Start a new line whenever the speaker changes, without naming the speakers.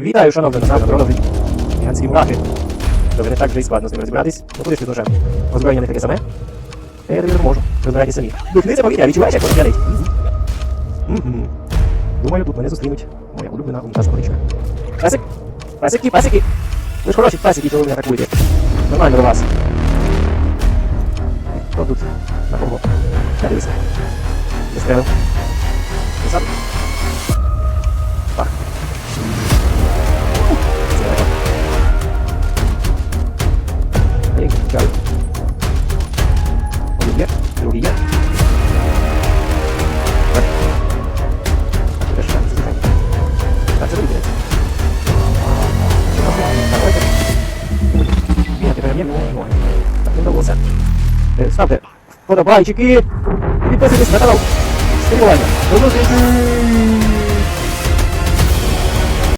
Вітаю, шановна наставна. Гігантські мурахи. Добре, не так вже і складно з ними розібратись. Куди ж ножем? Озброєння не таке саме? Та я тобі допоможу. Розбирайтесь самі. Духни повітря, відчуваєш, як воно горить? Думаю, тут мене зустрінуть. Моя улюблена унтажна річка. Песик! Песики, песики! Ви ж хороші песики, чого ви мене атакуєте? Нормально до вас. Хто тут? На кого? Дивися. Застрелив. Вдалося. Е, Ставте вподобайчики і підписуйтесь на канал. Стимування. До зустрічі!